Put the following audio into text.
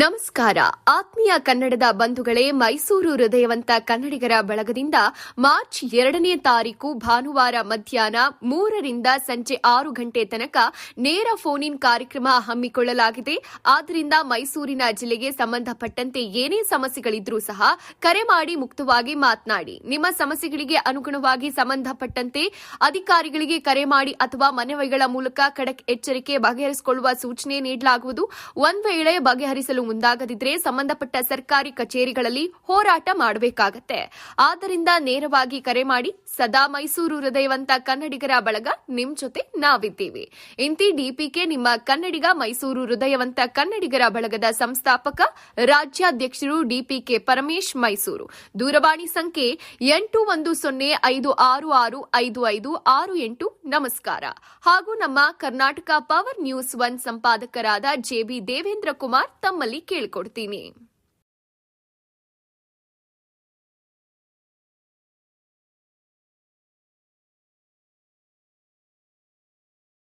ನಮಸ್ಕಾರ. ಆತ್ಮೀಯ ಕನ್ನಡದ ಬಂಧುಗಳೇ, ಮೈಸೂರು ಹೃದಯವಂತ ಕನ್ನಡಿಗರ ಬಳಗದಿಂದ ಮಾರ್ಚ್ ಎರಡನೇ ತಾರೀಕು ಭಾನುವಾರ ಮಧ್ಯಾಹ್ನ ಮೂರರಿಂದ ಸಂಜೆ ಆರು ಗಂಟೆ ತನಕ ನೇರ ಫೋನ್ ಕಾರ್ಯಕ್ರಮ ಹಮ್ಮಿಕೊಳ್ಳಲಾಗಿದೆ. ಆದ್ದರಿಂದ ಮೈಸೂರಿನ ಜಿಲ್ಲೆಗೆ ಸಂಬಂಧಪಟ್ಟಂತೆ ಏನೇ ಸಮಸ್ಯೆಗಳಿದ್ರೂ ಸಹ ಕರೆ ಮಾಡಿ ಮುಕ್ತವಾಗಿ ಮಾತನಾಡಿ. ನಿಮ್ಮ ಸಮಸ್ಯೆಗಳಿಗೆ ಅನುಗುಣವಾಗಿ ಸಂಬಂಧಪಟ್ಟಂತೆ ಅಧಿಕಾರಿಗಳಿಗೆ ಕರೆ ಮಾಡಿ ಅಥವಾ ಮನವಿಗಳ ಮೂಲಕ ಖಡಕ್ ಎಚ್ಚರಿಕೆ ಬಗೆಹರಿಸಿಕೊಳ್ಳುವ ಸೂಚನೆ ನೀಡಲಾಗುವುದು. ಒಂದು ವೇಳೆ ಬಗೆಹರಿಸಲು ಮುಂದಾಗದಿದ್ರೆ ಸಂಬಂಧಪಟ್ಟ ಸರ್ಕಾರಿ ಕಚೇರಿಗಳಲ್ಲಿ ಹೋರಾಟ ಮಾಡಬೇಕಾಗತ್ತೆ. ಆದ್ದರಿಂದ ನೇರವಾಗಿ ಕರೆ ಮಾಡಿ ಸದಾ ಮೈಸೂರು ಹೃದಯವಂತ ಕನ್ನಡಿಗರ ಬಳಗ ನಿಮ್ ಜೊತೆ ನಾವಿದ್ದೀವಿ. ಇಂತಿ ಡಿಪಿಕೆ ನಿಮ್ಮ ಕನ್ನಡಿಗ ಮೈಸೂರು ಹೃದಯವಂತ ಕನ್ನಡಿಗರ ಬಳಗದ ಸಂಸ್ಥಾಪಕ, ರಾಜ್ಯಾಧ್ಯಕ್ಷರು ಡಿಪಿಕೆ ಪರಮೇಶ್ ಮೈಸೂರು. ದೂರವಾಣಿ ಸಂಖ್ಯೆ ಎಂಟು ಒಂದು ಸೊನ್ನೆ ಐದು ಆರು ಆರು ಐದು ಐದು ಆರು ಎಂಟು ನಮಸ್ಕಾರ. ಹಾಗೂ ನಮ್ಮ ಕರ್ನಾಟಕ ಪವರ್ ನ್ಯೂಸ್ ಒನ್ ಸಂಪಾದಕರಾದ ಜೆಬಿ ದೇವೇಂದ್ರ ಕುಮಾರ್ ತಮ್ಮಲ್ಲಿ ಕೇಳಿಕೊಡ್ತೀನಿ.